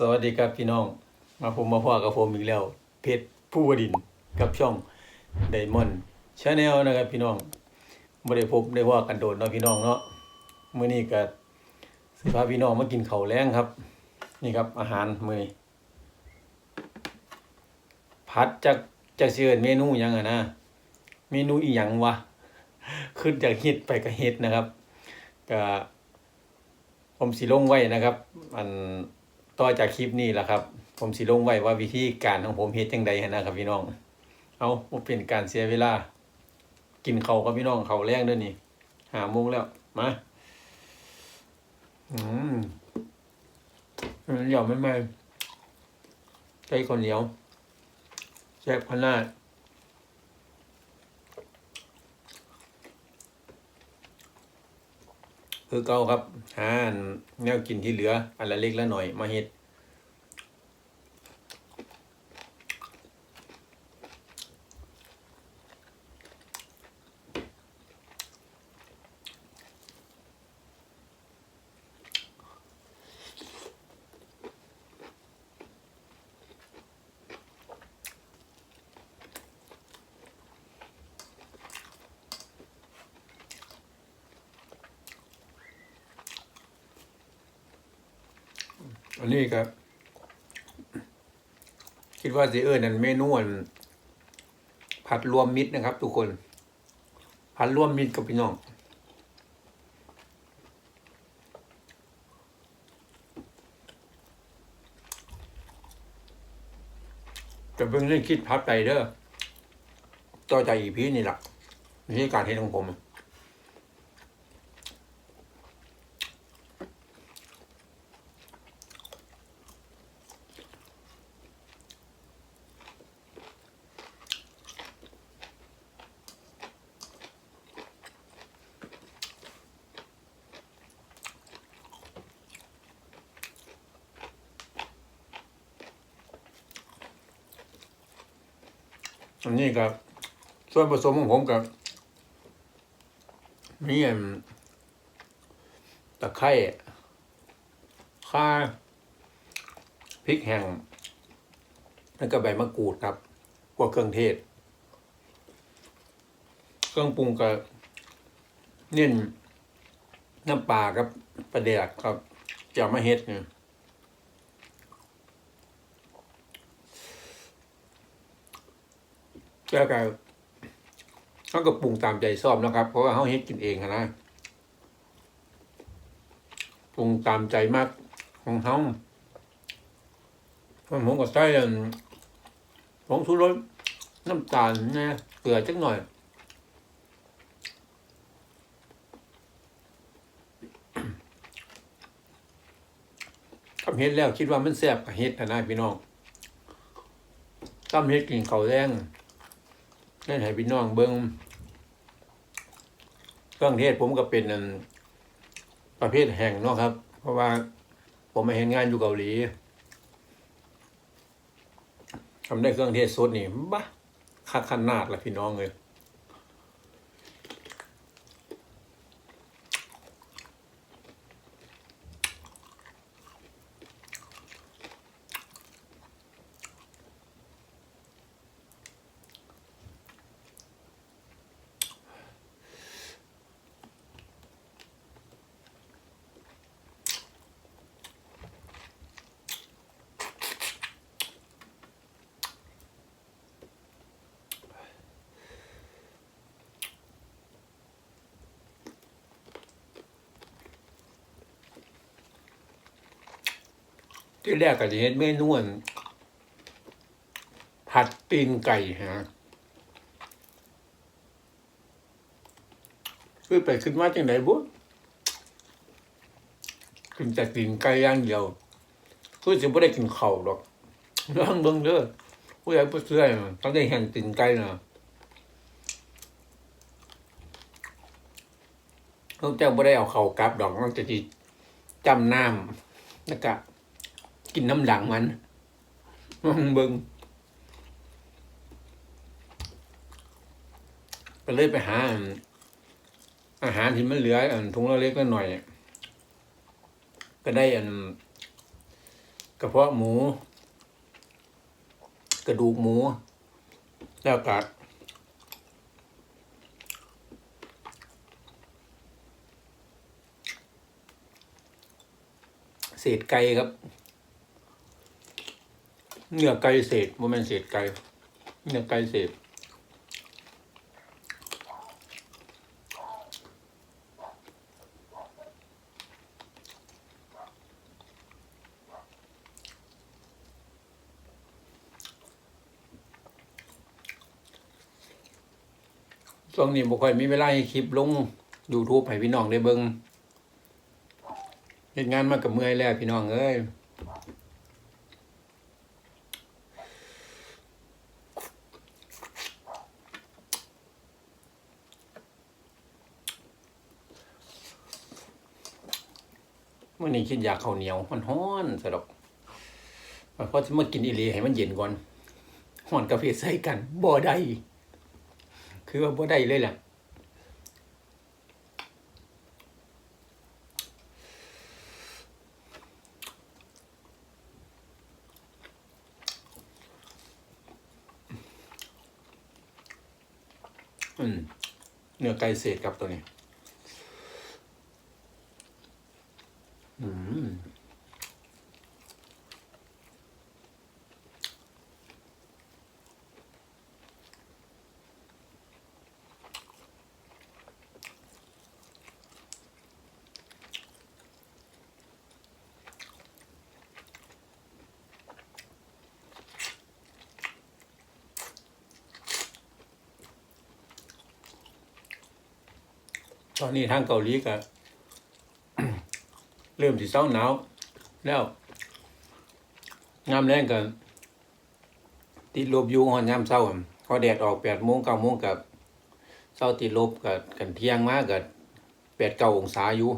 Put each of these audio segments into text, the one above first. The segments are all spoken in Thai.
สวัสดีครับพี่น้อง มาผมมาพ่อกับผมอีกแล้ว เพชรผู้วดินกับช่องไดมอนด์ชาแนลนะครับพี่น้องไม่ได้พบได้ว่ากันโดนเนาะพี่น้องเนาะเมื้อนี้ก็สิพาพี่น้องมากินข้าวแล้งครับ นี่ครับอาหารมื้อนี้ผัดจากจากเอิ้นเมนูหยังอะนะ เมนูอีหยังวะ ขึ้นจากเฮ็ดไปก็เฮ็ดนะครับก็ผมสิลงไว้นะครับ อัน ต่อจากคลิปนี้แหละครับ ผมสิลงไว้ว่าวิธีการของผมเฮ็ดจังใดนะครับพี่น้อง เอาบ่เป็นการเสียเวลา กินข้าวกับพี่น้องเข้าแรงเด้อนี่หาโมงแล้วมาอืมเหนียวไม่ไม่ใช่คนเหนียวแซ่บขนาด คือเก่าครับหาอันแนวกินที่เหลืออันละเล็กละหน่อยมาเฮ็ด อันนี้ครับ คิดว่าสิเอิญนั่นเมนูนผัดรวมมิตรนะครับ ทุกคน ผัดรวมมิตรกับพี่น้องจะเป็นเรื่องคิดพับไปเด้อต่อใจอีพีนี่แหละนี่การเห็นของผม อันนี้ครับส่วนผสมของผมกับมีอันตะไคร้ข่าพริกแห้งแล้วก็ใบมะกรูดครับพวกเครื่องเทศ เครื่องปรุงกับเน้นน้ำปลาครับประเดกครับจะมาเฮ็ดเนี่ย แล้วก็เขาก็ปรุงตามใจชอบนะครับ เพราะว่าเขาเฮ็ดกินเองนะปรุงตามใจมากของเขาผมก็ใส่ผงชูรสน้ำตาลนะเกลือจักหน่อยทำเฮ็ดแล้วคิดว่ามันแซ่บกับเฮ็ดนะนะพี่น้องทำเฮ็ดกินเขาแรง นั่นให้พี่น้องเบิ้งเครื่องเทศผมก็เป็นอันประเภทแห่งเนาะครับ เพราะว่าผมมาเห็นงานอยู่เกาหลีทำได้เครื่องเทศสดนี่บ้าคักขนาดละพี่น้องเลย ที่แรกก็จะเห็นเมนูนผัดตีนไก่ฮะคือไปขึ้นมาจังไหนบุ๊กินแต่ตีนไก่ย่างเดียวคือจะไม่ได้กินเข้าหรอกลองเบิ่งเด้อผู้ใหญ่ผู้เชื่อต้องได้เห็นตีนไก่นะเขาเจ้าไม่ได้เอาเข่ากลับดอกมันจะจีจำน้ำแล้วก็ กินน้ำหลังมันลองเบิงก็เลยไปหาอันอาหารที่มันเหลืออันถุงละเล็กละหน่อย ก็ได้อันกระเพาะหมู กระดูกหมู แล้วก็เศษไก่ครับ เนื้อไก่เศษโมเมนเศษไก่เนื้อไก่เศษช่วงนี้บ่ค่อยมีเวลาให้คลิปลง YouTube ให้พี่น้องได้เบิ่งเฮ็ดงานมากับเมื่อยแล้วพี่น้องเอ้ย วันนี้ยาข้าวเหนียวมันฮ้อนสะดอกเพราะจะมากินอีหลีให้มันเย็นก่อนฮ้อนกาแฟใส่กันบ่ได้คือว่าบ่ได้เลยแหละอืมเนื้อไก่เศษครับตัวนี้ ตอนนี้ทางเกาหลีก็เริ่มสิเศร้าหนาวแล้วงามแรงกันติดลบอยู่หอนยามเศร้าอะพอแดดออกแปดโมงเก้าโมงกับเศร้าติดลบกับกันเที่ยงมากกับแปดเก้าองศาอยู่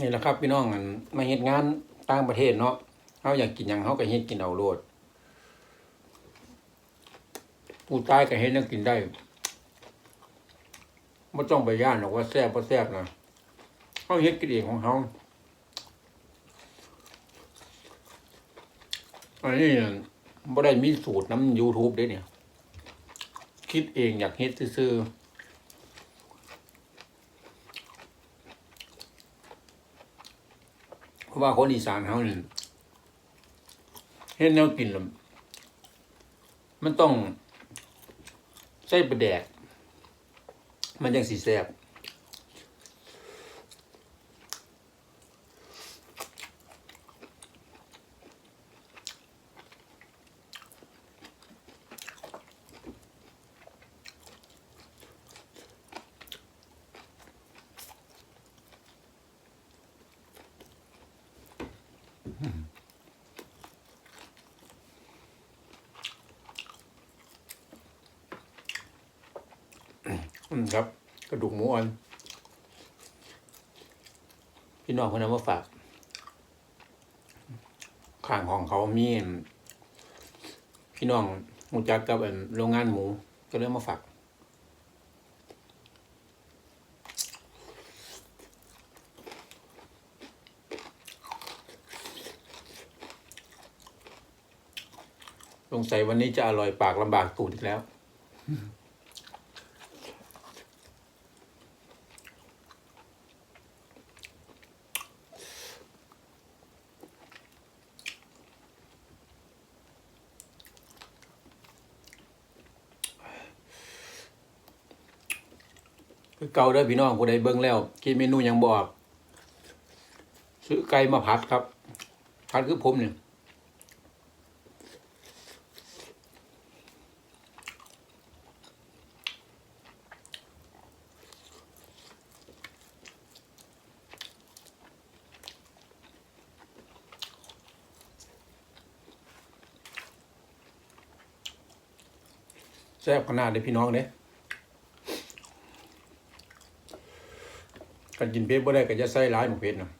นี่แหละครับพี่น้องอันมาเฮ็ดงานต่างประเทศเนาะเขาอยากกินหยังเขาก็เฮ็ดกินเอาโลดผู้ตายก็เฮ็ดแล้วกินได้ไม่ต้องไปย่านหรอกว่าแซ่บบ่แซ่บนะเขาเฮ็ดกินเองของเขาอันนี้บ่ได้มีสูตรน้ำ YouTube เด้เนี่ย คิดเองอยากเฮ็ดซื่อๆ เพ ราะว่าคนอีสานเขาเนี่ยเห็นแนวกินแล้วมันต้องใส่ประแดก มันยังสีแซ่บ อืมครับ กระดูกหมูอ่อน พี่น้องคนนั้นมาฝาก ข้างของเขามี พี่น้องมูจักกับโรงงานหมู ก็เลยมาฝากสงสัยวันนี้จะอร่อยปากลำบากตูดอีกแล้ว คือเก่าเด้อพี่น้องผู้ใดเบิ่งแล้วกินเมนูยังบอกซื้อไก่มาผัดครับผัดคือผมเนี่ยแซ่บขนาดเลยพี่น้องเด้ กันกินเผ็ดบ่ได้ก็จะใส่หลายหมกเผ็ดนะ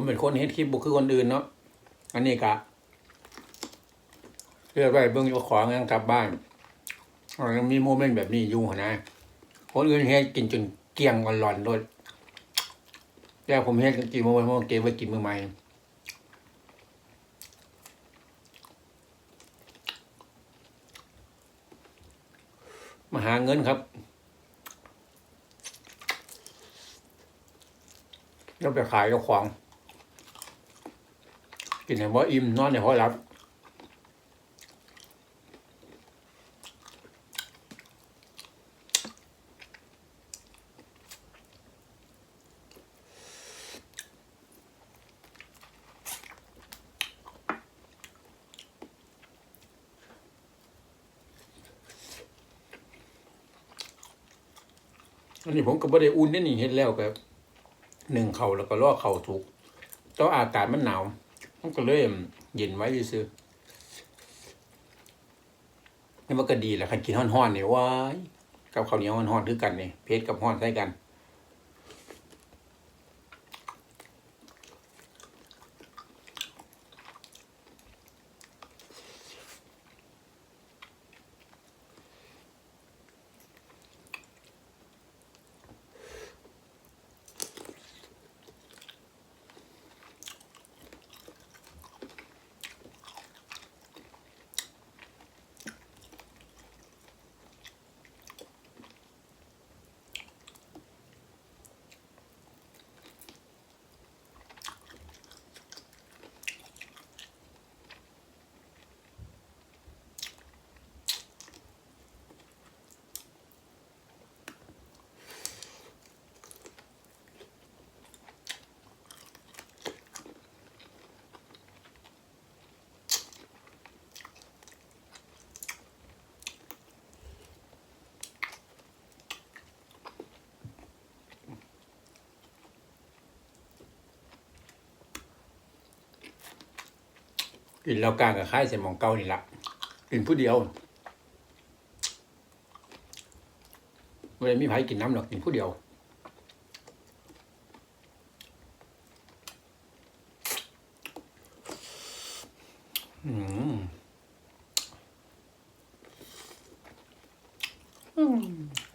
ผมเป็นคนเฮ็ดคลิปบ่คือคนอื่นเนาะอันนี้กะเพื่อไปเบิ่งอยู่ของยังกลับบ้านยังมีโมเมนต์แบบนี้อยู่หั้นะคนอื่นเฮ็ดกินจนเกลี้ยงก่อนหลอนโดดแต่ผมเฮ็ดกินมื้อมื้อเก็บไว้กินมือใหม่มาหาเงินครับแล้วไปขายเจ้าของ กินให้บ่อิ่มนอนให้พอหลับอันนี้ผมก็บ่ได้อุ่นนี่นี่เฮ็ดแล้วก็หนึ่งเข่าแล้วก็ล่อเข่าถูกแต่ว่าอากาศมันหนาว มันก็เลยเย็นไว้ซื้อนี่มันก็ดีแหละคันกินฮ้อนๆเนี่ยว้ายกับข้าวเหนียวฮ้อนๆคือกันเนี่ยเพชรกับห้อนใส่กัน กินแล้วกลางกับค่ายใส่หมองเก่านี่ละกินผู้เดียวไม่ได้มีไผกินน้ำหรอกกินผู้เดียวอืมอืม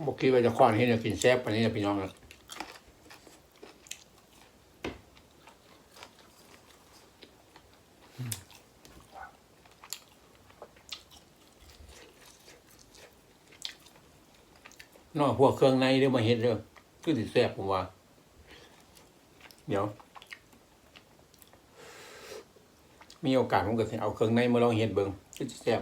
บอกคิดว่าจะคว้านให้เนี่ยกินแซ่บปานนี้นะพี่น้องนะ นอกพวกเครื่องในเรื่องมาเห็ดเด้อคือสิแซ่บผมว่า เดี๋ยว มีโอกาสผมก็สิเอาเครื่องในมาลองเห็ดเบิ่งคือสิแซ่บ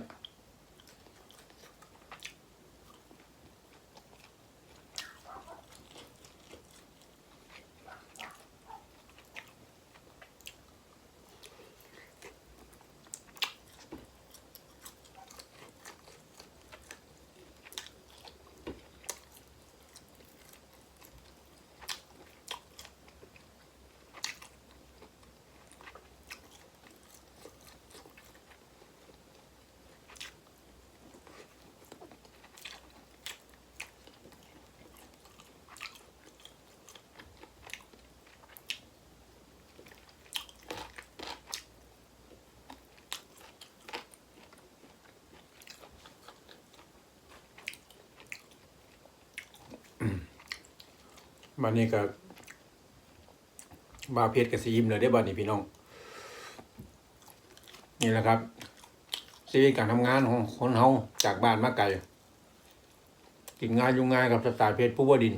บัดนี้ก็บาเพชรกับซีอิมเลยได้บัดนี้พี่น้อง นี่แหละครับชีวิตการทำงานของคนเฮาจากบ้านมาไกลกินงานยุ่งงายกับสไตล์เพชรผู้ว่าดิน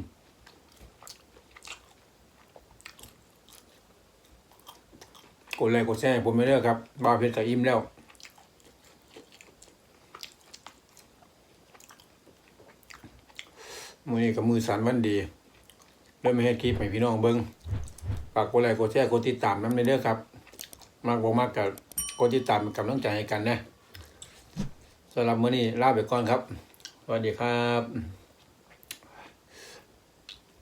กดไลค์กดแชร์ผมไม่เลิกครับ บาเพชรกับอิมแล้วมือนี้กับมือสันวันดี เริ่มไม่ให้คลิปให้พี่น้องเบิ้งฝากกดไลค์กดแชร์กดติดตามน้ำในเด้อครับ มากบ่มากกับกดติดตามเป็นกำลังใจให้กันนะสำหรับมื้อนี้ลาไปก่อนครับสวัสดีครับ